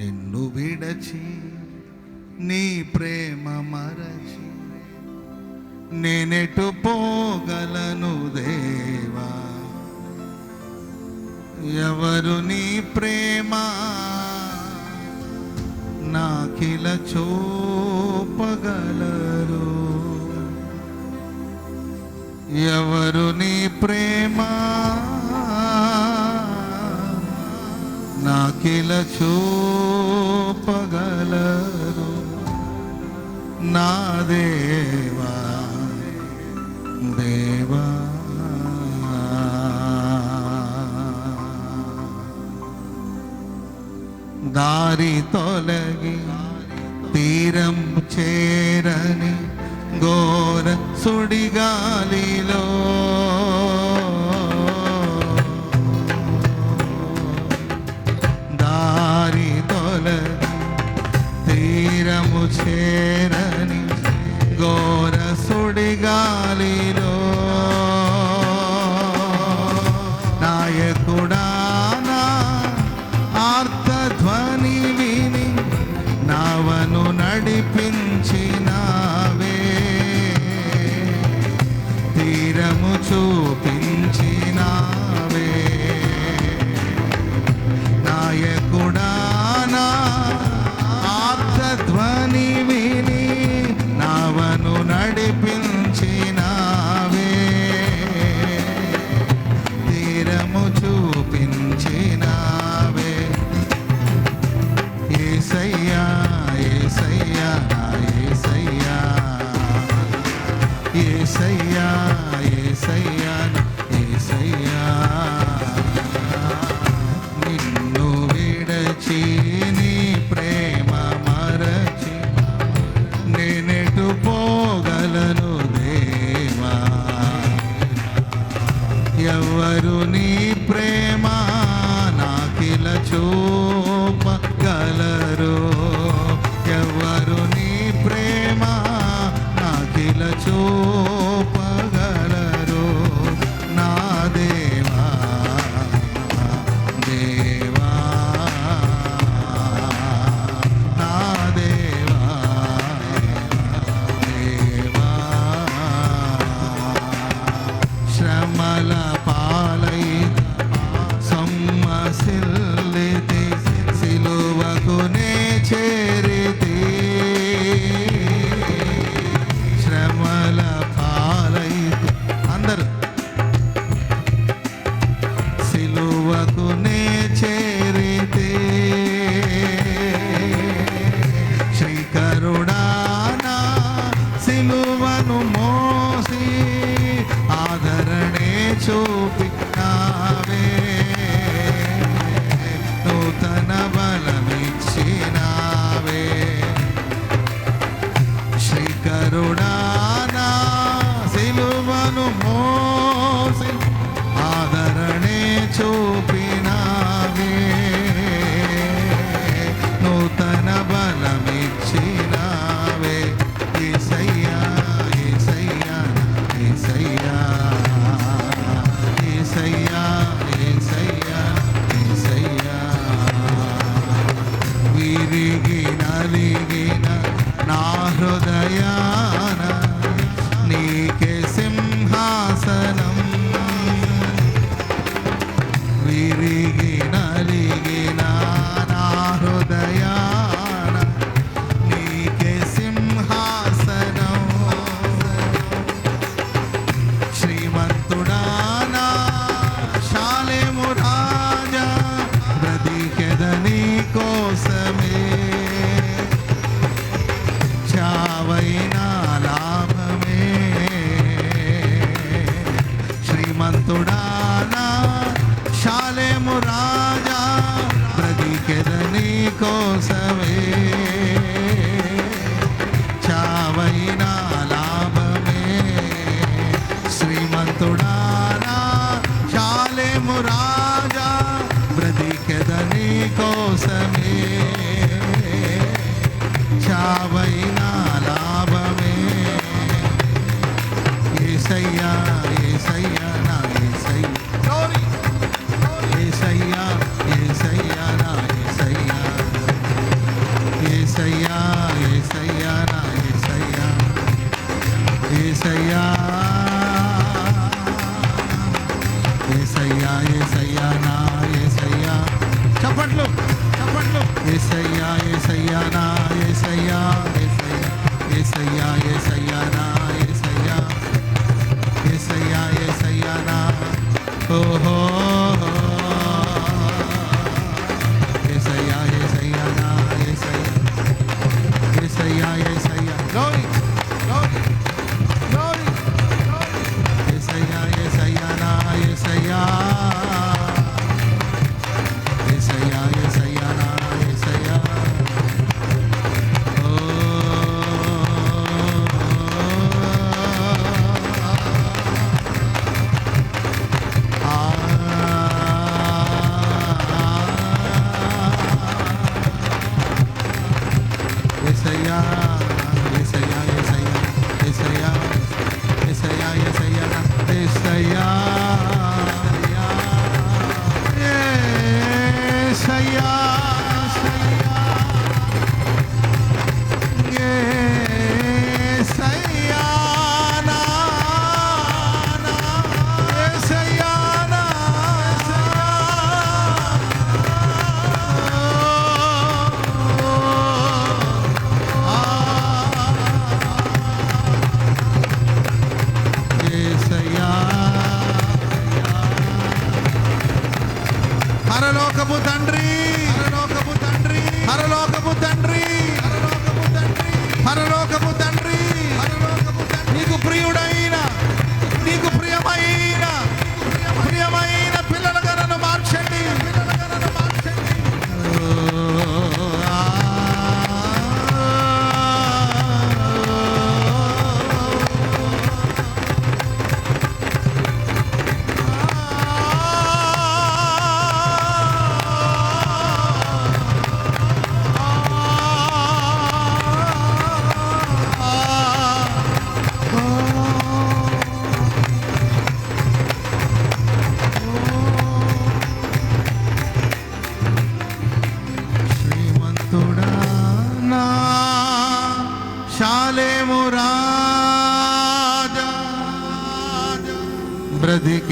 నిన్ను విడచి నీ ప్రేమ మరచి నేనెటు పోగలను దేవా. ఎవరు నీ ప్రేమ? నాకిల చూపగలరు. ఎవరు నీ ప్రేమా? నాకిల చూపగలరు నా దేవా దేవా. దారి తొలగి తీరం చేరని ఘోర సుడిగాలిలో చేరని ఘోర సుడిగాలిలో నాయకుడా ఏసయ్యా ఏసయ్యా నా ఏసయ్యా. నిన్ను విడచి నీ ప్రేమ మరచి నేనెటు పోగలను దేవా. ఎవరు నీ ప్రేమ నాకిల చూపగలరు. ചോദിക്കാവേ Yeah. చావైనా లాభమే. ఏసయ్యా ఏసయ్యా నా ఏసయ్యా. ఏసయ్యా ఏసయ్యా నా ఏసయ్యా. ఏసయ్యా ఏసయ్యా నా ఏసయ్యా. ఏసయ్యా.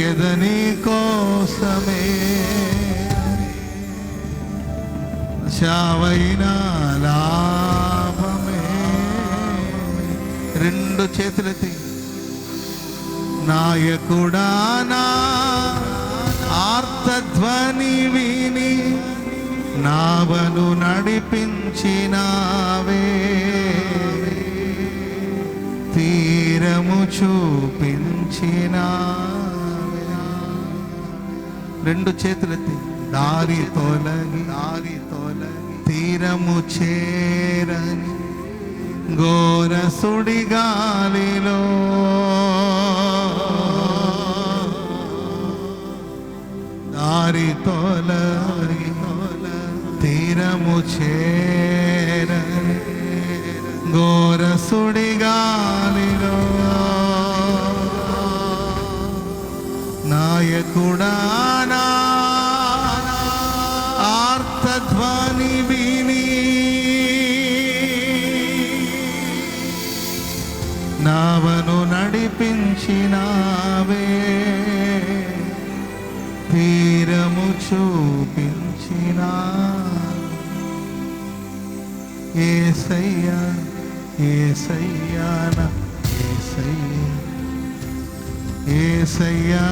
బ్రతికెదని కోసమే. శావైన లాభమే. రెండు చేతులెత్తి. నాయకుడా నా ఆర్తధ్వని విని నావను నడిపించినావే. తీరము చూపించినా రెండు చేతులెత్తి. దారి తోలగి దారి తోలగి తీరము చేరని ఘోర సుడిగాలిలో. దారి తోలగి తీరము చేరని ఘోర సుడిగాలిలో. నాయకుడా ఆర్తధ్వని విని నావను నడిపించినావే తీరము చూపించినా. ఏసయ్యా ఏసయ్యాన ఏసయ్యా. ఏసయ్యా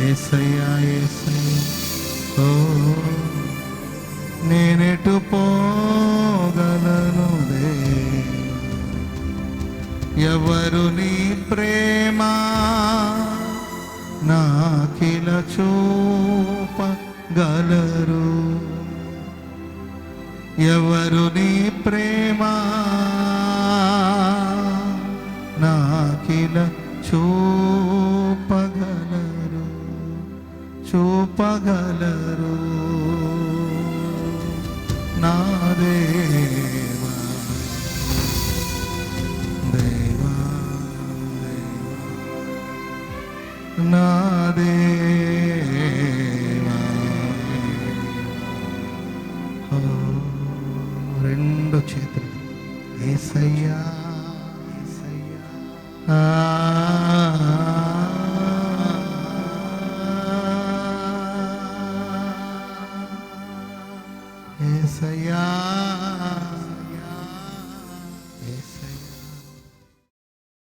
ఏసయ్యా ఏసయ్యా. ఓ నేనెటు పోగలను ఎవరు నీ ప్రేమ నాకిల చూపగలరు? ఎవరు నీ ప్రేమ నాకిల చూపగలరు చూపగలరు. నా దేవా దేవా నా దేవా రెండు చేతులు. ఏసయ్యా. ఏసయ్యా